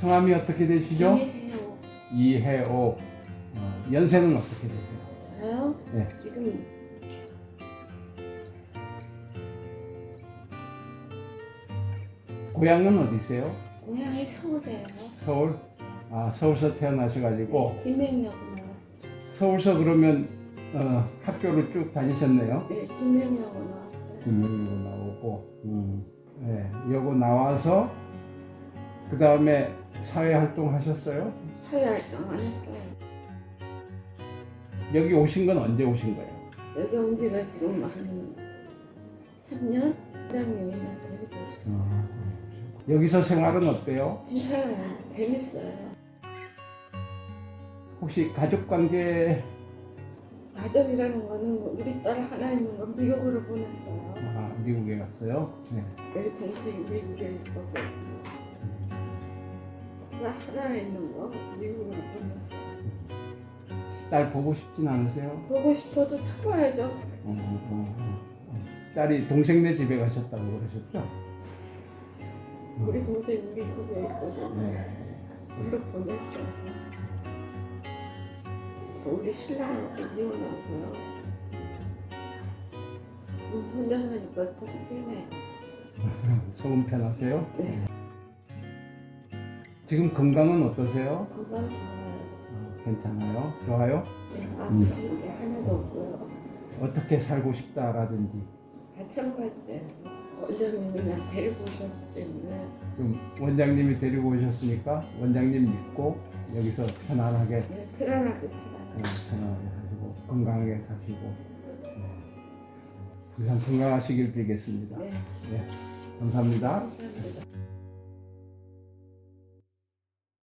성함이 어떻게 되시죠? 이해해요. 이해옥. 어, 연세는 어떻게 되세요? 저요? 네. 지금 고향은 어디세요? 고향이 서울이에요. 서울? 아 서울서 태어나셔가지고 네, 진명여고 나왔어요. 서울서 그러면 어, 학교를 쭉 다니셨네요. 네, 진명여고 나왔어요. 김민고 나오고, 음, 네, 여고 나와서 그 다음에 사회 활동 하셨어요? 사회활동 안 했어요. 여기 오신 건 언제 오신 거예요? 여기 온 지가 지금 한 3년? 부장님이 나 데리고 오셨어요. 여기서 생활은 어때요? 괜찮아요. 재밌어요. 혹시 가족 관계 가족이라는 거는 뭐 우리 딸 하나 있는 건 미국으로 보냈어요. 아, 미국에 갔어요? 네. 내 동생이 미국에 있었고 나 하나 있는 거 미국으로 보냈어요. 딸 보고 싶진 않으세요? 보고 싶어도 참아야죠. 음, 음, 음. 딸이 동생네 집에 가셨다고 그러셨죠? 우리 동생이 미국에 있거든. 네. 물로 보냈어요. 우리 신랑하고 이혼하고요. 음, 혼자 사니까 좀 편해. 속은 편하세요? 네, 지금 건강은 어떠세요? 건강 좋아요. 어, 괜찮아요? 좋아요? 네, 아프신 게 하나도 없고요. 어떻게 살고 싶다라든지 마찬가지예요. 원장님이 나 데리고 오셨기 때문에 좀 원장님이 데리고 오셨으니까 원장님 믿고 여기서 편안하게 네, 편안하게 살아요. 어, 편안하게 사시고 건강하게 사시고 네. 항상 건강하시길 빌겠습니다. 네, 네. 감사합니다.